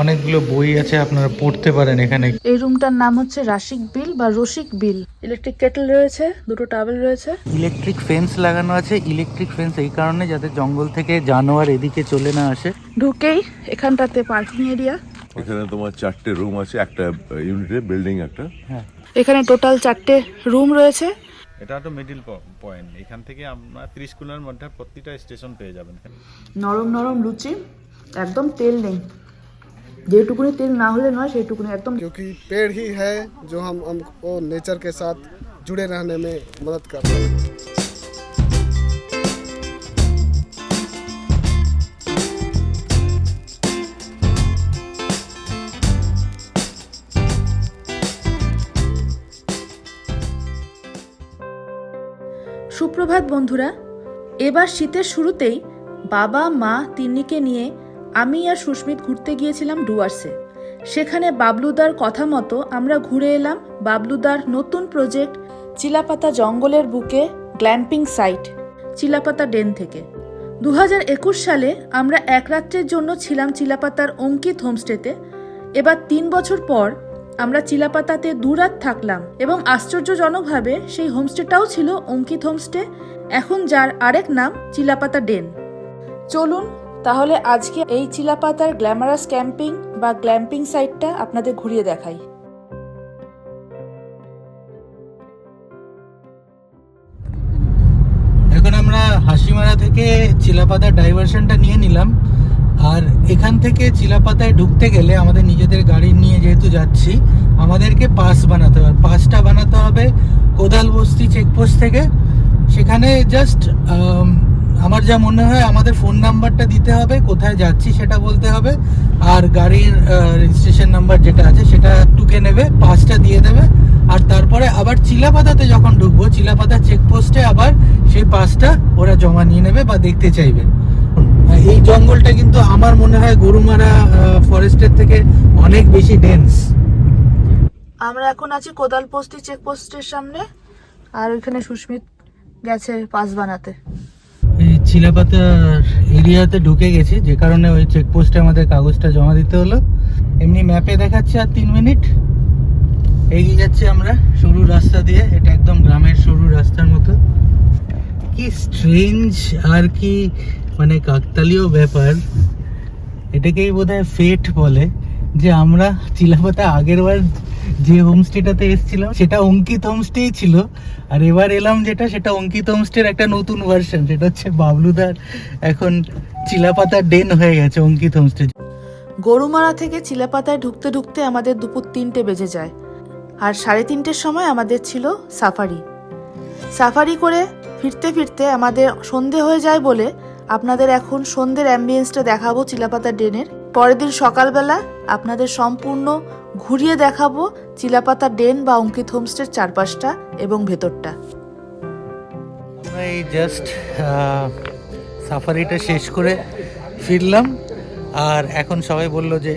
অনেকগুলো বই আছে আপনারা পড়তে পারেন এখানে। এই রুমটার নাম হচ্ছে রাশিক বিল বা রসিক বিল। ইলেকট্রিক কেটল রয়েছে দুটো টাওয়েল রয়েছে। ইলেকট্রিক ফেন্স লাগানো আছে ইলেকট্রিক ফেন্স এই কারণে যাতে জঙ্গল থেকে জানোয়ার এদিকে চলে না আসে। ঢুকেই এখানটাতে পার্কিং এরিয়া। এখানে তোমার চারটে রুম আছে একটা ইউনিটে বিল্ডিং একটা। হ্যাঁ। এখানে টোটাল চারটে রুম রয়েছে। এটা তো মিডিল পয়েন্ট এখান থেকে আমরা তিরিশ কিলোমিটার মধ্যে প্রতিটা স্টেশন পেয়ে যাবেন। নরম নরম লুচি একদম তেল নেই। যেটুকুনি তেল না হলে নয় সেইটুকুনি একদম क्योंकि पेड़ ही है जो हम हमको नेचर के साथ जुड़े रहने में मदद करता है সুপ্রভাত বন্ধুরা এবার শীতের শুরুতেই বাবা মা তিন্নিকে নিয়ে আমি আর সুস্মিত ঘুরতে গিয়েছিলাম ডুয়ার্সে। সেখানে বাবলুদার কথা মতো আমরা ঘুরে এলাম বাবলুদার নতুন প্রজেক্ট চিলাপাতা জঙ্গলের বুকে গ্ল্যাম্পিং সাইট, চিলাপাতা ডেন থেকে। দু সালে আমরা এক রাত্রের জন্য ছিলাম চিলাপাতার অঙ্কিত হোমস্টেতে। এবার তিন বছর পর আমরা চিলাপাতাতে দুরাত থাকলাম এবং আশ্চর্যজনকভাবে সেই হোমস্টেটাও ছিল অঙ্কিত হোমস্টে, এখন যার আরেক নাম চিলাপাতা ডেন। চলুন তাহলে আজকে এই চিলাপাতার গ্ল্যামারাস ক্যাম্পিং বা গ্ল্যাম্পিং সাইটটা আপনাদের ঘুরিয়ে দেখাই। এখন আমরা হাসিমারা থেকে চিলাপাতা ডাইভারশনটা নিয়ে নিলাম। আর এখান থেকে চিলাপাতায় ঢুকতে গেলে আমাদের নিজেদের গাড়ি নিয়ে যেহেতু যাচ্ছি, আমাদেরকে পাস বানাতে হবে। পাসটা বানাতে হবে কোদাল বস্তি চেকপোস্ট থেকে। সেখানে জাস্ট আমার যা মনে হয়, আমাদের ফোন নাম্বারটা দিতে হবে, কোথায় যাচ্ছি সেটা বলতে হবে, আর গাড়ির রেজিস্ট্রেশন নাম্বার যেটা আছে সেটা টুকে নেবে পাসটা দিয়ে দেবে, আর তারপরে আবার চিলাপাতাতে যখন ঢুকবো, চিলাপাতা চেকপোস্টে আবার সেই পাসটা ওরা জমা নিয়ে নেবে বা দেখতে চাইবে। এই জঙ্গলটা কিন্তু আমার মনে হয় গরুমারা ফরেস্টের থেকে অনেক বেশি ডেন্স আমরা এখন আছি কোদালপস্তি চেকপোস্টের সামনে, আর ওইখানে সুস্মিত গেছে পাস বানাতে। চিলাপাতার এরিয়াতে ঢুকে গেছি, যে কারণে ওই চেকপোস্টে আমাদের কাগজটা জমা দিতে হলো। এমনি ম্যাপে দেখাচ্ছে আর তিন মিনিট। এগিয়ে যাচ্ছি আমরা সরু রাস্তা দিয়ে, এটা একদম গ্রামের সরু রাস্তার মতো। কি স্ট্রেঞ্জ আর কি মানে কাকতালীয় ব্যাপার। এটাকেই বোধহয় ফেট বলে যে আমরা চিলাপাতা আগের বার যে হোমস্টেটাতে এসেছিলাম, সেটা অঙ্কিত হোমস্টেই ছিল। আর এবার এলাম যেটা, সেটা অঙ্কিত হোমস্টের একটা নতুন ভার্সন সেটা হচ্ছে বাবলুদার এখন চিলাপাতা ডেন হয়ে গেছে অঙ্কিত হোমস্টে গরুমারা থেকে চিলাপাতায় ঢুকতে ঢুকতে আমাদের দুপুর তিনটে বেজে যায়। আর সাড়ে তিনটের সময় আমাদের ছিল সাফারি। সাফারি করে ফিরতে ফিরতে আমাদের সন্ধে হয়ে যায় বলে আপনাদের এখন সন্ধ্যের অ্যাম্বিয়েন্সটা দেখাবো চিলাপাতা ডেনের পরের দিন সকালবেলা আপনাদের সম্পূর্ণ ঘুরিয়ে দেখাবো চিলাপাতা ডেন বা অঙ্কিত হোমস্টের চারপাশটা এবং ভেতরটা। এই জাস্ট সাফারিটা শেষ করে ফিরলাম। আর এখন সবাই বলল যে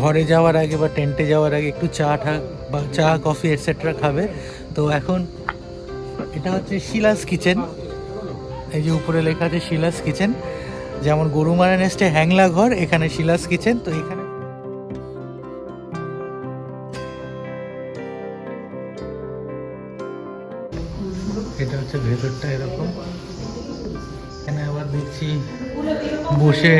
ঘরে যাওয়ার আগে বা টেন্টে যাওয়ার আগে একটু চা ঠা বা চা, কফি এটসেট্রা খাবে। তো এখন এটা হচ্ছে শিলাস কিচেন। এই যে উপরে লেখা আছে শিলাস কিচেন। যেমন গরুমারা নেস্টে হ্যাংলা ঘর, এখানে শিলাস কিচেন। তো এখানে বসে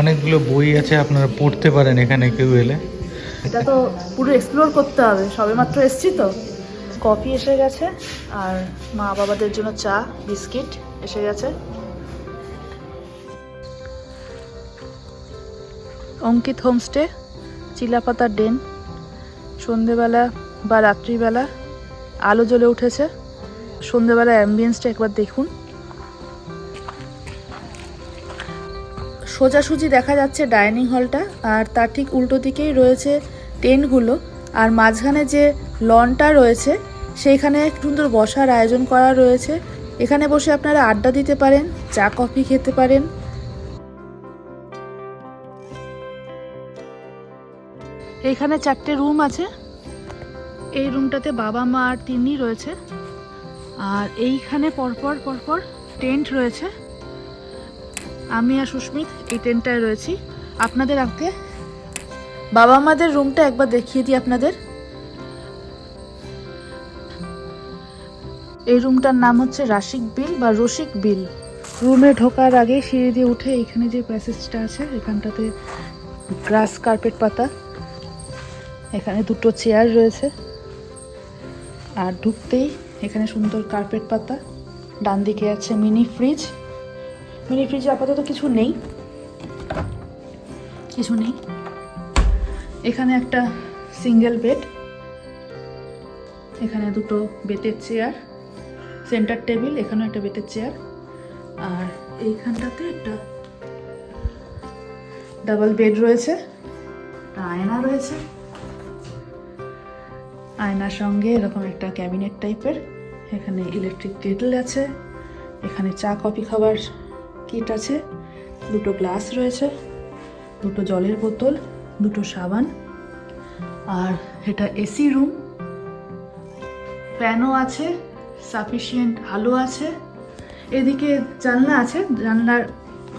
অনেকগুলো বই আছে, আপনারা পড়তে পারেন এখানে কেউ এলে। এটা তো পুরো এক্সপ্লোর করতে হবে সবেমাত্র এসছি তো। কফি এসে গেছে, আর মা বাবাদের জন্য চা, বিস্কিট এসে গেছে। অঙ্কিত হোমস্টে, চিলাপাতার ডেন। সন্ধেবেলা বা রাত্রিবেলা আলো জ্বলে উঠেছে। সন্ধেবেলা অ্যাম্বিয়েন্সটা একবার দেখুন। সোজাসুজি দেখা যাচ্ছে ডাইনিং হলটা, আর তার ঠিক উল্টো দিকেই রয়েছে টেন্টগুলো, আর মাঝখানে যে লনটা রয়েছে, সেইখানে সুন্দর বসার আয়োজন করা রয়েছে। এখানে বসে আপনারা আড্ডা দিতে পারেন, চা, কফি খেতে পারেন। এইখানে চারটে রুম আছে। এই রুমটাতে বাবা, মা আর তিনি রয়েছে। আর এইখানে পরপর পরপর টেন্ট রয়েছে। আমি আর সুস্মিত এই টেন্টটায় রয়েছি। আপনাদের আগে বাবা মাদের রুমটা একবার দেখিয়ে দিই আপনাদের। এই রুমটার নাম হচ্ছে রাশিক বিল বা রসিক বিল। রুমে ঢোকার আগে সিঁড়ি দিয়ে উঠে এখানে যে প্যাসেজটা আছে, এখানটাতে গ্রাস কার্পেট পাতা, এখানে দুটো চেয়ার রয়েছে। আর ঢুকতেই এখানে সুন্দর কার্পেট পাতা ডান দিকে আছে মিনি ফ্রিজ। মিনি ফ্রিজে আপাতত কিছু নেই। কিছু নেই? এখানে একটা সিঙ্গেল বেড এখানে দুটো বেতের চেয়ার সেন্টার টেবিল এখানেও একটা বেতের চেয়ার আর এইখানটাতে একটা ডাবল বেড রয়েছে আয়না রয়েছে। আয়নার সঙ্গে এরকম একটা ক্যাবিনেট টাইপের এখানে ইলেকট্রিক কেটল আছে, এখানে চা কফি খাবার কিট আছে, দুটো গ্লাস রয়েছে, দুটো জলের বোতল, দুটো সাবান, আর এটা এসি রুম ফ্যানও আছে সাফিসিয়েন্ট আলো আছে, এদিকে জানলা আছে জানলার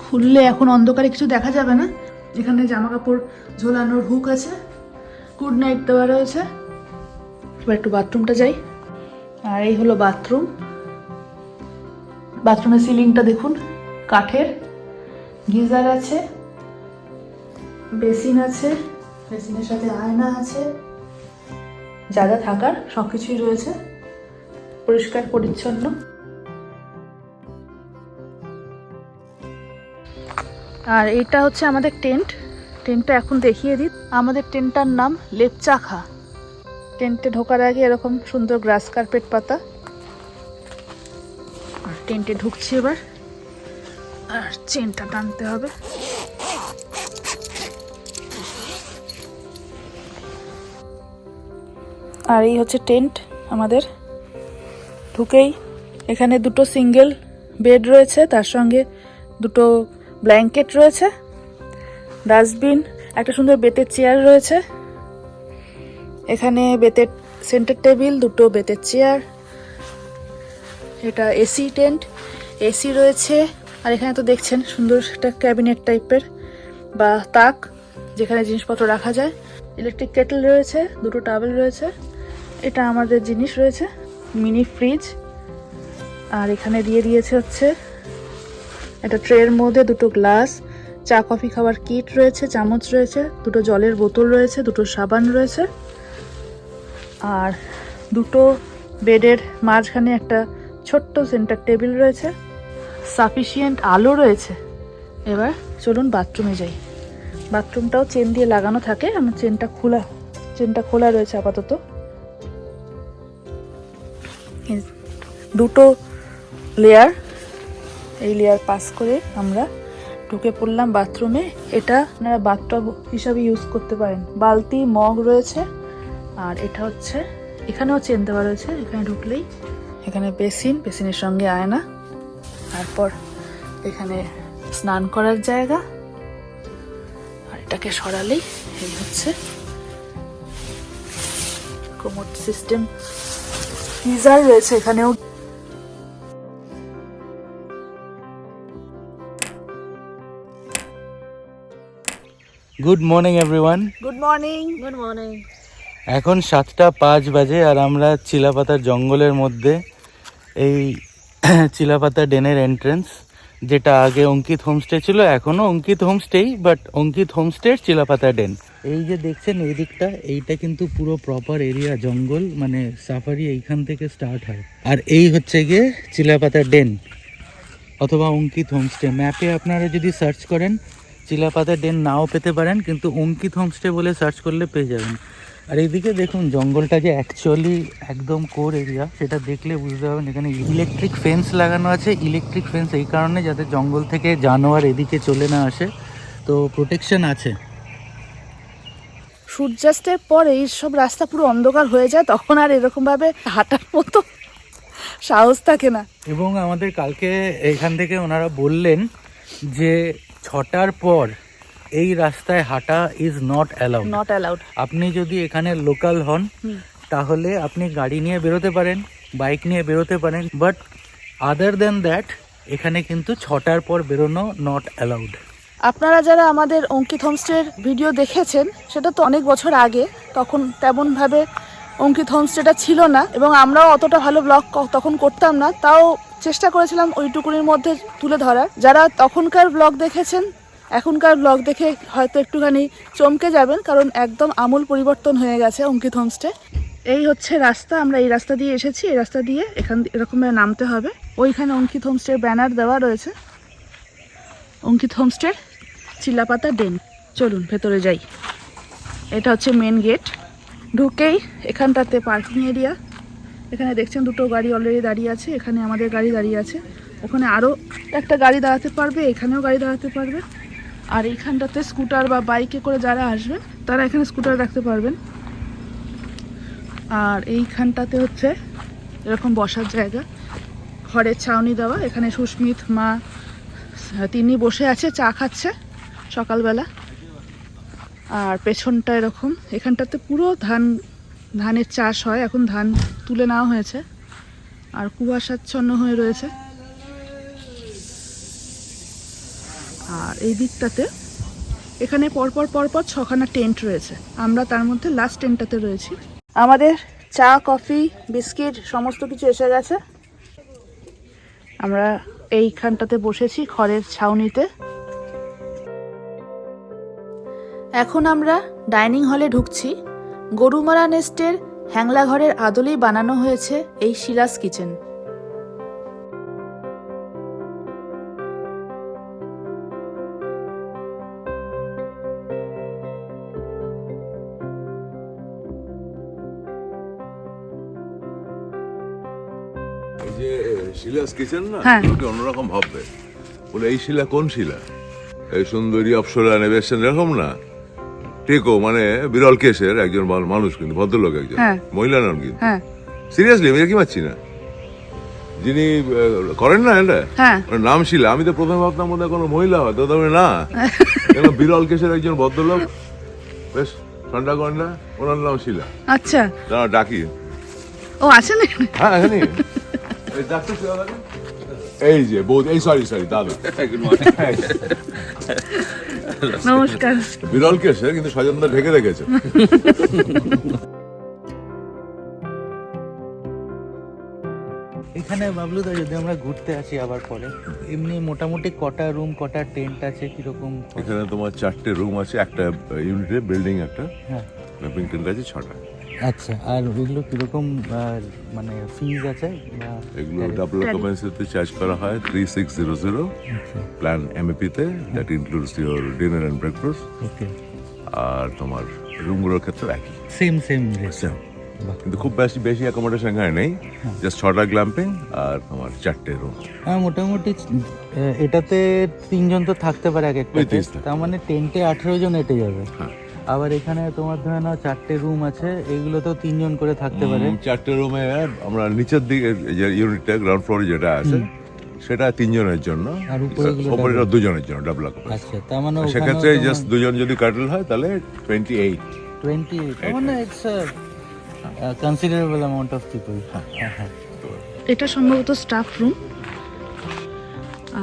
খুললে এখন অন্ধকারে কিছু দেখা যাবে না এখানে জামা কাপড় ঝোলানোর হুক আছে গুড নাইট দেওয়া রয়েছে, এবার একটু বাথরুমটা যাই, আর এই হলো বাথরুম বাথরুমের সিলিংটা দেখুন। কাঠের গিজার আছে, বেসিন আছে, বেসিনের সাথে আয়না আছে, যা যা থাকার সব কিছুই রয়েছে, পরিষ্কার, পরিচ্ছন্ন। আর এটা হচ্ছে আমাদের টেন্ট। টেন্টটা এখন দেখিয়ে দিই। আমাদের টেন্টটার নাম লেপচাখা। টেন্টে ঢোকার আগে এরকম সুন্দর গ্রাস কার্পেট পাতা। আর টেন্টে ঢুকছি এবার। আর চেনটা টানতে হবে। আর এই হচ্ছে টেন্ট আমাদের। ঢুকেই এখানে দুটো সিঙ্গেল বেড রয়েছে, তার সঙ্গে দুটো ব্ল্যাঙ্কেট রয়েছে, ডাস্টবিন, একটা সুন্দর বেতের চেয়ার রয়েছে। এখানে বেতের সেন্টার টেবিল, দুটো বেতের চেয়ার, এটা এসি টেন্ট, এসি রয়েছে। আর এখানে তো দেখছেন সুন্দর একটা ক্যাবিনেট টাইপের বা তাক যেখানে জিনিসপত্র রাখা যায়। ইলেকট্রিক কেটল রয়েছে, দুটো টাবেল রয়েছে, এটা আমাদের জিনিস রয়েছে, মিনি ফ্রিজ। আর এখানে দিয়ে দিয়েছে হচ্ছে একটা ট্রের মধ্যে দুটো গ্লাস, চা, কফি খাবার কিট রয়েছে, চামচ রয়েছে, দুটো জলের বোতল রয়েছে, দুটো সাবান রয়েছে। আর দুটো বেডের মাঝখানে একটা ছোট্ট সেন্টার টেবিল রয়েছে। সাফিসিয়েন্ট আলো রয়েছে। এবার চলুন বাথরুমে যাই। বাথরুমটাও চেন দিয়ে লাগানো থাকে, আমার চেনটা খোলা চেনটা খোলা রয়েছে আপাতত। দুটো লেয়ার এই লেয়ার পাস করে আমরা ঢুকে পড়লাম বাথরুমে এটা আপনারা বাথটব হিসাবে ইউজ করতে পারেন। বালতি, মগ রয়েছে, আর এটা হচ্ছে, এখানেও চেন দেওয়া রয়েছে, এখানে ঢুকলেই এখানে বেসিন বেসিনের সঙ্গে আয়না। তারপর এখানে স্নান করার জায়গা। আর এটাকে সরালেই এই হচ্ছে কোমোট সিস্টেম গিজার রয়েছে এখানেও। Good morning everyone good morning good morning এখন সাতটা পাঁচ বাজে আর আমরা চিলাপাতার জঙ্গলের মধ্যে এই চিলাপাতা ডেনের এন্ট্রেন্স যেটা আগে অঙ্কিত হোমস্টে ছিল, এখনও অঙ্কিত হোমস্টেই বাট অঙ্কিত হোমস্টের চিলাপাতা ডেন। এই যে দেখছেন এই দিকটা এইটা কিন্তু পুরো প্রপার এরিয়া জঙ্গল মানে সাফারি এইখান থেকে স্টার্ট হয়। আর এই হচ্ছে গিয়ে চিলাপাতা ডেন, অথবা অঙ্কিত হোমস্টে ম্যাপে আপনারা যদি সার্চ করেন, চিলাপাতা ডেন নাও পেতে পারেন, কিন্তু অঙ্কিত হোমস্টে বলে সার্চ করলে পেয়ে যাবেন। আর এইদিকে দেখুন জঙ্গলটা যে অ্যাকচুয়ালি একদম কোর এরিয়া সেটা দেখলে বুঝতে পারবেন এখানে ইলেকট্রিক ফেন্স লাগানো আছে। ইলেকট্রিক ফেন্স এই কারণে যাতে জঙ্গল থেকে জানোয়ার এদিকে চলে না আসে। তো প্রোটেকশন আছে। সূর্যাস্তের পরে এই সব রাস্তা পুরো অন্ধকার হয়ে যায় তখন আর এরকম ভাবে হাঁটার মতো সাহস থাকে না। এবং আমাদের কালকে এখান থেকে ওনারা বললেন যে ছটার পর এই রাস্তায় হাঁটা is not allowed not allowed আপনি যদি এখানে লোকাল হন তাহলে আপনি গাড়ি নিয়ে বেরোতে পারেন বাইক নিয়ে বেরোতে পারেন বাট আদার দেন দ্যাট এখানে কিন্তু ছটার পর বেরোনো নট অ্যালাউড আপনারা যারা আমাদের অঙ্কিত হোমস্টের ভিডিও দেখেছেন সেটা তো অনেক বছর আগে তখন তেমনভাবে অঙ্কিত হোমস্টেটা ছিল না এবং আমরাও অতটা ভালো ব্লগ তখন করতাম না তাও চেষ্টা করেছিলাম ওইটুকুনির মধ্যে তুলে ধরার। যারা তখনকার ব্লগ দেখেছেন এখনকার ব্লগ দেখে হয়তো একটুখানি চমকে যাবেন, কারণ একদম আমূল পরিবর্তন হয়ে গেছে অঙ্কিত হোমস্টে এই হচ্ছে রাস্তা, আমরা এই রাস্তা দিয়ে এসেছি। এই রাস্তা দিয়ে এখান এরকম নামতে হবে। ওইখানে অঙ্কিত হোমস্টের ব্যানার দেওয়া রয়েছে। অঙ্কিত হোমস্টের চিলাপাতা ডেন চলুন, ভেতরে যাই। এটা হচ্ছে মেন গেট ঢুকেই এখানটাতে পার্কিং এরিয়া এখানে দেখছেন দুটো গাড়ি অলরেডি দাঁড়িয়ে আছে। এখানে আমাদের গাড়ি দাঁড়িয়ে আছে। ওখানে আরও একটা গাড়ি দাঁড়াতে পারবে, এখানেও গাড়ি দাঁড়াতে পারবে। আর এইখানটাতে স্কুটার বা বাইকে করে যারা আসবেন, তারা এখানে স্কুটার রাখতে পারবেন। আর এইখানটাতে হচ্ছে এরকম বসার জায়গা। খড়ের ছাউনি দেওয়া, এখানে সুস্মিত, মা তিনি বসে আছে, চা খাচ্ছে সকালবেলা। আর পেছনটা এরকম, এখানটাতে পুরো ধান, ধানের চাষ হয়, এখন ধান তুলে নেওয়া হয়েছে। আর কুয়াশাচ্ছন্ন হয়ে রয়েছে। আর এই দিকটাতে এখানে পরপর পরপর ছখানা টেন্ট রয়েছে। আমরা তার মধ্যে লাস্ট টেন্টটাতে রয়েছি। আমাদের চা, কফি, বিস্কিট, সমস্ত কিছু এসে গেছে। আমরা এইখানটাতে বসেছি খড়ের ছাউনিতে। এখন আমরা ডাইনিং হলে ঢুকছি। গরুমারা নেস্টের হ্যাংলা ঘরের আদলেই বানানো হয়েছে এই সিরাজ কিচেন। শিলাস কিচেন না? হ্যাঁ। লোকে অন্যরকম ভাববে। বলে এই শিলা কোন শিলা? এই সুন্দরী অপসরা নেবেছেন এরকম না। টেকো মানে বিরল কেসের একজন মানুষ কিন্তু ভদ্রলোক একজন। হ্যাঁ। মহিলা নন কিন্তু। হ্যাঁ। সিরিয়াসলি আমি কি পাচ্ছি না। যিনি করেন না এটা? হ্যাঁ। নাম শিলা। আমি তো প্রথমে ভাবতাম মধ্যে কোনো মহিলা হয় তো তবে না। বিরল কেসের একজন ভদ্রলোক। বেশ ঠান্ডা করেন না? ওনার নাম শিলা। আচ্ছা। ডাকি। ও আছেন? হ্যাঁ এখানে এই যে বৌদি এই সরি সরি দাদু নমস্কার। বিরল কেসে কিন্তু স্বজনদা ঢেকে রেখেছে। এখানে বাবলুদা যদি আমরা ঘুরতে আসি আবার পরে। এমনি মোটামুটি কটা রুম কটা টেন্ট আছে কীরকম? এখানে তোমার চারটে রুম আছে একটা ইউনিটে বিল্ডিং একটা। হ্যাঁ। টেন্ট আছে ছটা। আচ্ছা আর ওইগুলো কীরকম মানে ফিজ আছে? এগুলো ডাবল অকুপেন্সিতে চার্জ করা হয় three six zero zero plan এমএপিতে that includes your dinner and breakfast okay আর তোমার রুমগুলোর ক্ষেত্রে একই। Same same Same. কিন্তু খুব বেশি বেশি অ্যাকোমোডেশন এখানে নেই। জাস্ট ছটা গ্ল্যাম্পিং আর তোমার চারটে রুম হ্যাঁ মোটামুটি এটাতে তিনজন তো থাকতে পারে এক একটা। তার মানে টেন্টে আঠেরো জন এটে যাবে। হ্যাঁ। আবার এখানে তোমার ধরে নাও চারটে রুম আছে এগুলো তো তিনজন করে থাকতে পারে। চারটে রুমে আমরা নিচের দিকে যে ইউনিটটা গ্রাউন্ড ফ্লোরে যেটা আছে সেটা তিনজনের জন্য। আর উপরেগুলো ওপরেটা দুজনের জন্য ডাবল আচ্ছা তার মানে সেক্ষেত্রে জাস্ট দুজন যদি কাটল হয় তাহলে টোয়েন্টি এইট টোয়েন্টি মানে it's considerable amount of people হ্যাঁ। হ্যাঁ এটা সম্ভবত স্টাফ রুম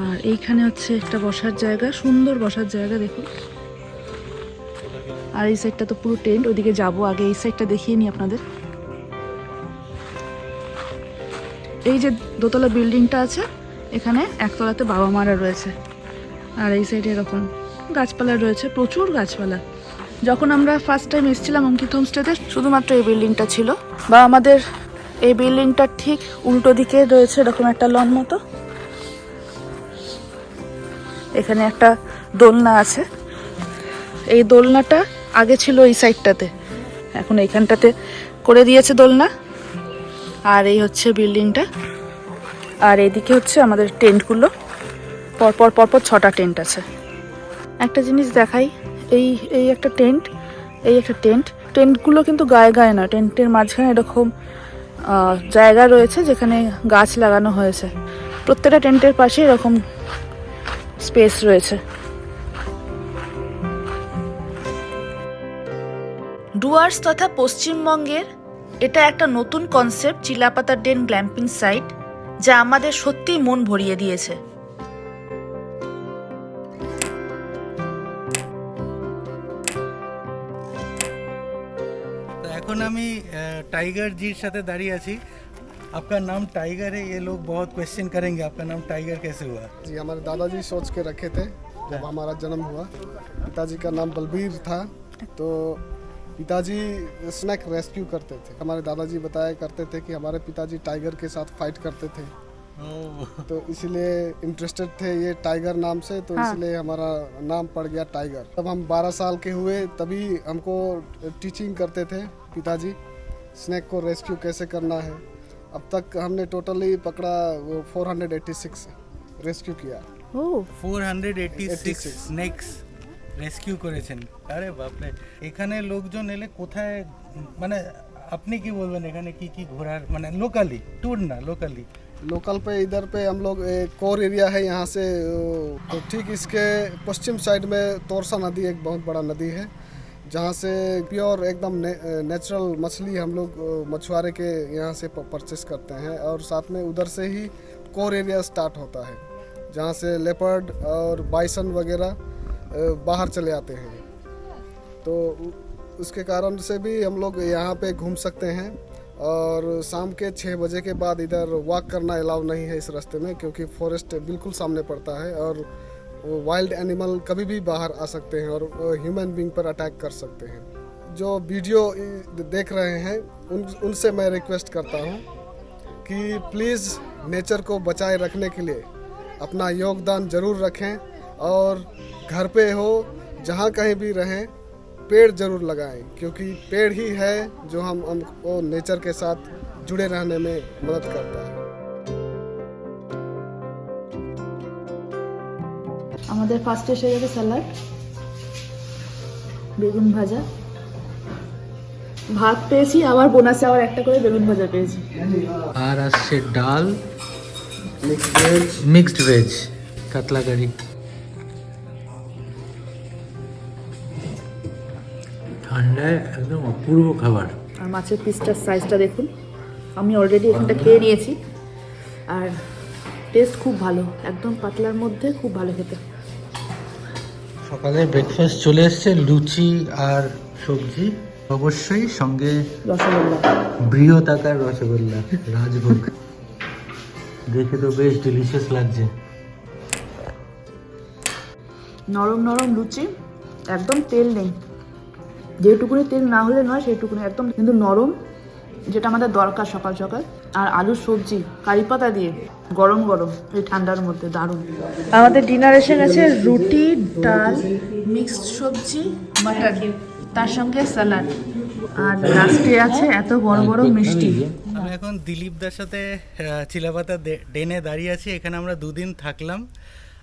আর এইখানে হচ্ছে একটা বসার জায়গা সুন্দর বসার জায়গা দেখুন। আর এই সাইডটা তো পুরো টেন্ট ওদিকে যাব আগে। এই সাইডটা দেখিয়ে নিই আপনাদের। এই যে দোতলা বিল্ডিংটা আছে, এখানে একতলাতে বাবা মারা রয়েছে। আর এই সাইডে এরকম গাছপালা রয়েছে, প্রচুর গাছপালা। যখন আমরা ফার্স্ট টাইম এসেছিলাম অঙ্কিত হোমস্টেতে শুধুমাত্র এই বিল্ডিংটা ছিল। বা আমাদের এই বিল্ডিংটার ঠিক উল্টো দিকে রয়েছে এরকম একটা লন মতো। এখানে একটা দোলনা আছে। এই দোলনাটা আগে ছিল এই সাইডটাতে। এখন এইখানটাতে করে দিয়েছে দোলনা। আর এই হচ্ছে বিল্ডিংটা। আর এইদিকে হচ্ছে আমাদের টেন্টগুলো। পরপর পরপর ছটা টেন্ট আছে। একটা জিনিস দেখাই, এই এই একটা টেন্ট, এই একটা টেন্ট। টেন্টগুলো কিন্তু গায়ে গায়ে না, টেন্টের মাঝখানে এরকম জায়গা রয়েছে যেখানে গাছ লাগানো হয়েছে। প্রত্যেকটা টেন্টের পাশে এরকম স্পেস রয়েছে। ডুয়ার্স তথা পশ্চিমবঙ্গের এটা একটা নতুন concept Chilapata den glamping site যা আমাদের সত্যি মন ভরিয়ে দিয়েছে। এখন আমি টাইগার জির সাথে দাঁড়িয়ে আছি। আপনার নাম টাইগার এ লোক বহুত কোয়েশ্চেন করেঙ্গে। আপনার নাম টাইগার কেসে হুয়া? জি আমার দাদাজি সোচ কে রাখে থে হ্যাঁ। জব আমারা জন্ম হুয়া। পিতাজি কা নাম বলবীর থা। তো पिताजी स्नैक रेस्क्यू करते थे। हमारे दादाजी बताया करते थे कि हमारे पिताजी टाइगर के साथ फाइट करते थे। तो इसीलिए इंटरेस्टेड थे ये टाइगर नाम से तो हाँ. इसलिए हमारा नाम पड़ गया टाइगर। तब हम 12 साल के हुए तभी हमको टीचिंग करते थे पिताजी स्नैक को रेस्क्यू कैसे करना है। अब तक हमने टोटली पकड़ा वो 486 रेस्क्यू किया। oh. 486 स्नैक्स রেস্কিউ করেছেন আরে বাপরে এখানে লোকজন এলে কোথায় মানে আপনি কি বলবেন এখানে কি কি ঘোরার মানে লোকালি ট্যুর না লোকালি लोकल पे इधर पे हम लोग कोर एरिया है यहाँ से वो, तो ठीक इसके पश्चिम साइड में तोरसा नदी एक बहुत बड़ा नदी है जहाँ से प्योर एकदम ने, नेचुरल मछली हम लोग अ, मछुआरे के यहाँ से परचेस करते हैं और साथ में उधर से ही कोर एरिया स्टार्ट होता है जहाँ से लेपर्ड और बाइसन वगैरह अ, बाहर चले आते हैं। तो उसके कारण से भी हम लोग यहाँ पे घूम सकते हैं और शाम के छः बजे के बाद इधर वॉक करना अलाउ नहीं है इस रास्ते में क्योंकि फॉरेस्ट बिल्कुल सामने पड़ता है और वाइल्ड एनिमल कभी भी बाहर आ सकते हैं और ह्यूमन बींग पर अटैक कर सकते हैं। जो वीडियो देख रहे हैं, उन, उनसे मैं रिक्वेस्ट करता हूँ कि प्लीज़ नेचर को बचाए रखने के लिए अपना योगदान ज़रूर रखें। और घर पे हो जहाँ कहीं भी रहें पेड़ जरूर लगाएं क्योंकि पेड़ ही है जो हम हमको नेचर के साथ जुड़े रहने में मदद करता है আমাদের ফার্স্টে এসে গেছে স্যালাড বেগুন ভাজা ভাত পেয়েছি আবার বোনাসে আবার একটা করে বেগুন ভাজা পেয়েছি আর আসছে ডাল मिक्स वेज মিক্সড ভেজ কাতলা কারি ঠান্ডায় একদম অপূর্ব খাবার। আর মাছের পিসটার সাইজটা দেখুন। আমি অলরেডি এখানটা খেয়ে নিয়েছি। আর টেস্ট খুব ভালো। একদম পাতলার মধ্যে খুব ভালো খেতে। সকালে ব্রেকফাস্ট চলে এসছে লুচি আর সবজি। অবশ্যই সঙ্গে রসগোল্লা। বৃহৎ আকার রসগোল্লা রাজভোগ। দেখে তো বেশ ডিলিশিয়াস লাগছে। নরম নরম লুচি। একদম তেল নেই। যেটুকুনি তেল না হলে নয় সেইটুকুনি একদম কিন্তু নরম যেটা আমাদের দরকার সকাল সকাল। আর আলুর সবজি কারি পাতা দিয়ে গরম গরম এই ঠান্ডার মধ্যে দারুণ। আমাদের ডিনার এসে গেছে রুটি ডাল মিক্সড সবজি মাটন তার সঙ্গে স্যালাড আর লাস্টে আছে এত বড় বড় মিষ্টি। আমি এখন দিলীপ দার সাথে চিলাপাতা দে- ডেনে দাঁড়িয়ে আছি। এখানে আমরা দুদিন থাকলাম।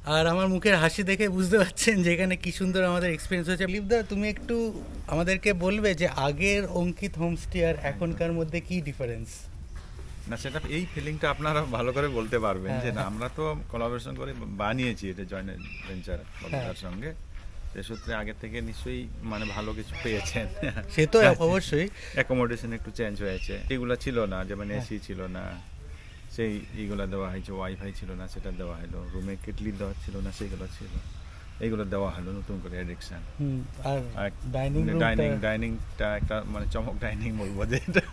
আর আমার মুখের হাসি দেখে বুঝতে পারছেন যে এখানে কি সুন্দর আমাদের এক্সপিরিয়েন্স হয়েছে। দিলীপ দা তুমি একটু আমাদেরকে বলবে যে আগের অঙ্কিত হোমস্টে আর এখনকার মধ্যে কি ডিফারেন্স না সেটা এই ফিলিংটা আপনারা ভালো করে বলতে পারবেন যে হ্যাঁ। না আমরা তো কোলাবোরেশন করে বানিয়েছি এটা জয়েন্ট ভেঞ্চার বাবুদার সঙ্গে। সে সূত্রে আগে থেকে নিশ্চয়ই মানে ভালো কিছু পেয়েছেন। সে তো অবশ্যই। অ্যাকোমোডেশন একটু চেঞ্জ হয়েছে। এগুলো ছিল না যেমন এসি ছিল না। সেই এইগুলো দেওয়া হয়েছে ওয়াইফাই ছিল না সেটা দেওয়া হলো রুমে কেটলি দেওয়া ছিল না সেগুলো ছিল। এইগুলো দেওয়া হলো নতুন করে অ্যাডিকশন হুম, আর ডাইনিং ডাইনিং ডাইনিংটা একটা মানে চমক ডাইনিং বলব যে এটা।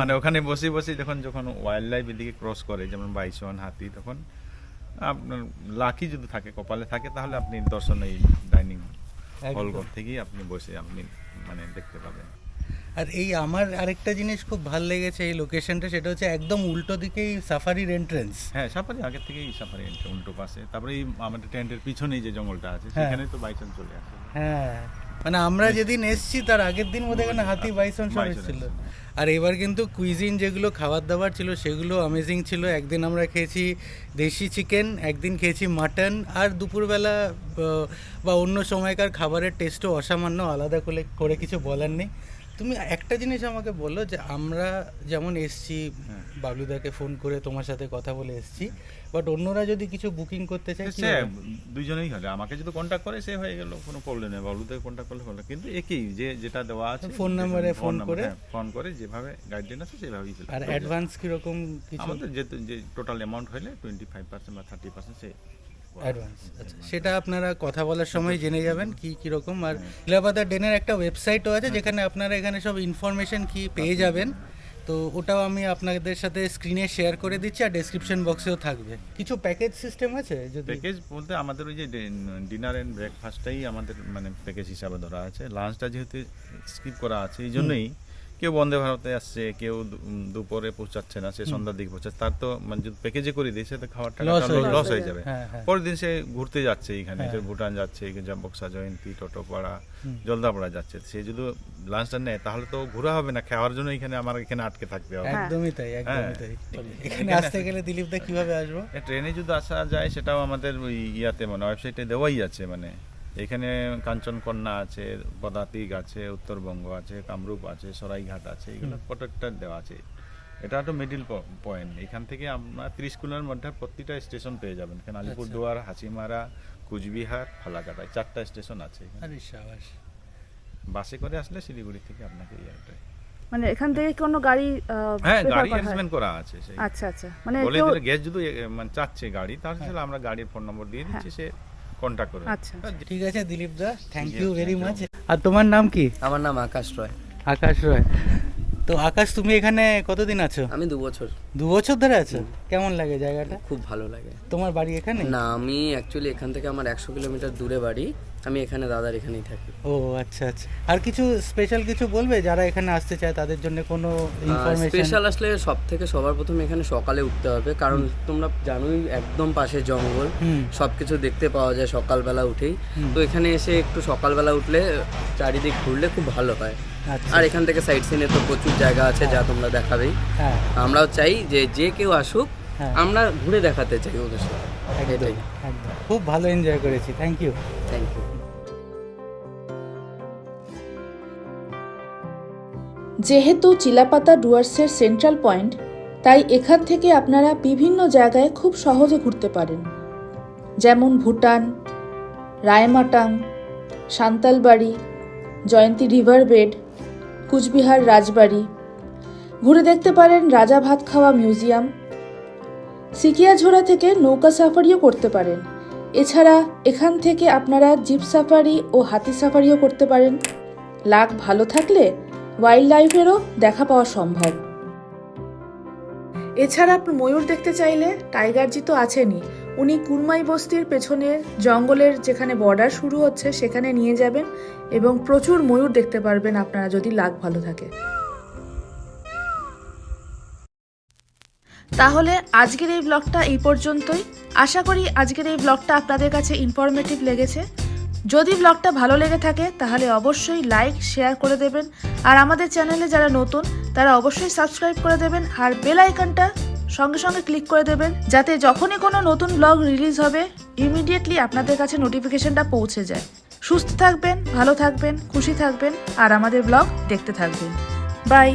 মানে ওখানে বসে বসে যখন যখন ওয়াইল্ড লাইফ এদিকে ক্রস করে যেমন বাইসন হাতি তখন আপনার লাকি যদি থাকে কপালে থাকে তাহলে আপনি দর্শন এই ডাইনিং হল ঘর থেকেই আপনি বসে আপনি মানে দেখতে পাবেন। আর এই আমার আরেকটা জিনিস খুব ভালো লেগেছে এই লোকেশনটা সেটা হচ্ছে একদম উল্টো দিকেই সাফারির এন্ট্রেন্স হ্যাঁ সাফারি আগের থেকেই সাফারি এন্ট্রি উল্টো পাশে। তারপরে এই আমাদের টেন্টের পিছনেই যে জঙ্গলটা আছে হ্যাঁ। সেখানে তো বাইসন চলে আসে। হ্যাঁ মানে আমরা যেদিন এসছি তার আগের দিন বোধহয় এখানে হাতি বাইসন সব এসেছিল। আর এবার কিন্তু কুইজিন যেগুলো খাবার দাবার ছিল সেগুলো অ্যামেজিং ছিল। একদিন আমরা খেয়েছি দেশি চিকেন একদিন খেয়েছি মাটন আর দুপুরবেলা বা অন্য সময়কার খাবারের টেস্টও অসামান্য আলাদা করে করে কিছু বলার নেই। তুমি একটা জিনিস আমাকে বলো যে আমরা যেমন এসছি বাবলুদাকে ফোন করে তোমার সাথে কথা বলে এসছি বাট অন্যরা যদি কিছু বুকিং করতে চায় সে? দুইজনেই হলে আমাকে যদি কন্ট্যাক্ট করে সে হয়ে গেল কোনো প্রবলেম নেই। বাবলুদের কন্ট্যাক্ট করলে হলো কিন্তু একই যে যেটা দেওয়া আছে ফোন নাম্বারে ফোন করে? ফোন করে যেভাবে গাইডলাইন আছে সেভাবেই আর অ্যাডভান্স কীরকম কিছু? আমাদের যে যে টোটাল অ্যামাউন্ট হলে টোয়েন্টি ফাইভ পার্সেন্ট বা থার্টি পার্সেন্ট সে অ্যাডভান্স আচ্ছা। সেটা আপনারা কথা বলার সময় জেনে যাবেন কি কীরকম আর চিলাপাতা ডেনের একটা ওয়েবসাইটও আছে যেখানে আপনারা এখানে সব ইনফরমেশন কি পেয়ে যাবেন। তো ওটাও আমি আপনাদের সাথে স্ক্রিনে শেয়ার করে দিচ্ছি আর ডেসক্রিপশন বক্সেও থাকবে। কিছু প্যাকেজ সিস্টেম আছে যদি প্যাকেজ বলতে আমাদের ওই যে ডিনার অ্যান্ড ব্রেকফাস্টটাই আমাদের মানে প্যাকেজ হিসাবে ধরা আছে। লাঞ্চটা যেহেতু স্কিপ করা আছে, এই জন্যই কেউ বন্দে ভারতে আসছে কেউ দুপুরে পৌঁছাচ্ছে না সে সন্ধ্যার দিকে পৌঁছাচ্ছে। তার তো মানে যদি প্যাকেজে করে দিই সে তো খাওয়ার। লস হয়ে যাবে। হ্যাঁ, হ্যাঁ। পরের দিন সে ঘুরতে যাচ্ছে এখানে হ্যাঁ। ভুটান যাচ্ছে বক্সা জয়ন্তী টোটোপাড়া জলদাপাড়া যাচ্ছে। সে যদি লাঞ্চটা নেয় তাহলে তো ঘোরা হবে না খাওয়ার জন্য এখানে আমার এখানে আটকে থাকতে হবে। একদমই তাই একদমই। তাই। এখানে আসতে গেলে দিলীপ দা কীভাবে আসব? ট্রেনে যদি আসা যায় সেটাও আমাদের ওই ইয়াতে মানে ওয়েবসাইটে দেওয়াই আছে মানে। এখানে কাঞ্চনকন্যা আছে পদাতিক আছে উত্তরবঙ্গ আছে কামরূপ আছে সরাইঘাট আছে এগুলো প্রত্যেকটা দেওয়া আছে। এটা একটা মিডিল পয়েন্ট এখান থেকে আমরা ত্রিশ কিলোর মধ্যে প্রতিটা স্টেশন পেয়ে যাবেন। এখানে আলিপুরদুয়ার হাসিমারা কুচবিহার ফালাকাটা এই চারটা স্টেশন আছে এখানে। বাসে করে আসলে শিলিগুড়ি থেকে আপনাকে ইয়ারটাই মানে এখান থেকে কোনো গাড়ি হ্যাঁ গাড়ি অ্যারেঞ্জমেন্ট করা আছে সেই। আচ্ছা আচ্ছা। মানে বলে দিলে গ্যাস যদি মানে চাচ্ছে গাড়ি তাহলে তাহলে আমরা গাড়ির ফোন নম্বর দিয়ে দিচ্ছি সে কন্ট্যাক্ট করবে। আচ্ছা ঠিক আছে Dilip da thank you very much আর তোমার নাম কি? আমার নাম আকাশ রয়। আকাশ রয়। তো আকাশ তুমি এখানে কতদিন আছো? আমি দু বছর। দু বছর ধরে আছো? কেমন লাগে জায়গাটা? খুব ভালো লাগে। তোমার বাড়ি এখানে? না আমি অ্যাকচুয়ালি এখান থেকে আমার একশো কিলোমিটার দূরে বাড়ি। আমি এখানে দাদার এখানেই থাকি। ও আচ্ছা আচ্ছা। আর কিছু স্পেশাল কিছু বলবে? যারা এখানে আসতে চায় তাদের জন্য কোনো ইনফরমেশন স্পেশাল আসলে সব থেকে সবার প্রথমে এখানে সকালে উঠতে হবে। কারণ তোমরা জানোই একদম পাশে জঙ্গল। সব কিছু দেখতে পাওয়া যায় সকালবেলা উঠেই। তো এখানে এসে একটু সকালবেলা উঠলে চারিদিক ঘুরলে খুব ভালো হয়। আচ্ছা। আর এখান থেকে সাইড সিনে তো প্রচুর জায়গা আছে যা তোমরা দেখাবেই। হ্যাঁ। আমরাও চাই যে যে কেউ আসুক হ্যাঁ। আমরা ঘুরে দেখাতে চাই ওদের সাথে। খুব ভালো এনজয় করেছি। থ্যাংক ইউ থ্যাংক ইউ যেহেতু চিলাপাতা ডুয়ার্সের সেন্ট্রাল পয়েন্ট, তাই এখান থেকে আপনারা বিভিন্ন জায়গায় খুব সহজে ঘুরতে পারেন। যেমন ভুটান, রায়মাটাং, সান্তালবাড়ি, জয়ন্তী রিভার বেড, কুচবিহার রাজবাড়ি। ঘুরে দেখতে পারেন রাজা ভাত খাওয়া মিউজিয়াম। সিকিয়াঝোড়া থেকে নৌকা সাফারিও করতে পারেন। এছাড়া এখান থেকে আপনারা জিপ সাফারি ও হাতি সাফারিও করতে পারেন। লাক ভালো থাকলে ওয়াইল্ড লাইফেরও দেখা পাওয়া সম্ভব। এছাড়া আপনি ময়ূর দেখতে চাইলে টাইগারজি তো আছেনই। উনি কুরমাই বস্তির পেছনের জঙ্গলের যেখানে বর্ডার শুরু হচ্ছে সেখানে নিয়ে যাবেন এবং প্রচুর ময়ূর দেখতে পারবেন আপনারা যদি লাক ভালো থাকে। তাহলে আজকের এই ব্লগটা এই পর্যন্তই। আশা করি আজকের এই ব্লগটা আপনাদের কাছে ইনফরমেটিভ লেগেছে। যদি ব্লগটা ভালো লেগে থাকে, তাহলে অবশ্যই লাইক শেয়ার করে দেবেন। আর আমাদের চ্যানেলে যারা নতুন, তারা অবশ্যই সাবস্ক্রাইব করে দেবেন আর বেল আইকনটা সঙ্গে সঙ্গে ক্লিক করে দেবেন, যাতে যখনই কোনো নতুন ব্লগ রিলিজ হবে ইমিডিয়েটলি আপনাদের কাছে নোটিফিকেশনটা পৌঁছে যায়। সুস্থ থাকবেন, ভালো থাকবেন, খুশি থাকবেন, আর আমাদের ব্লগ দেখতে থাকবেন। বাই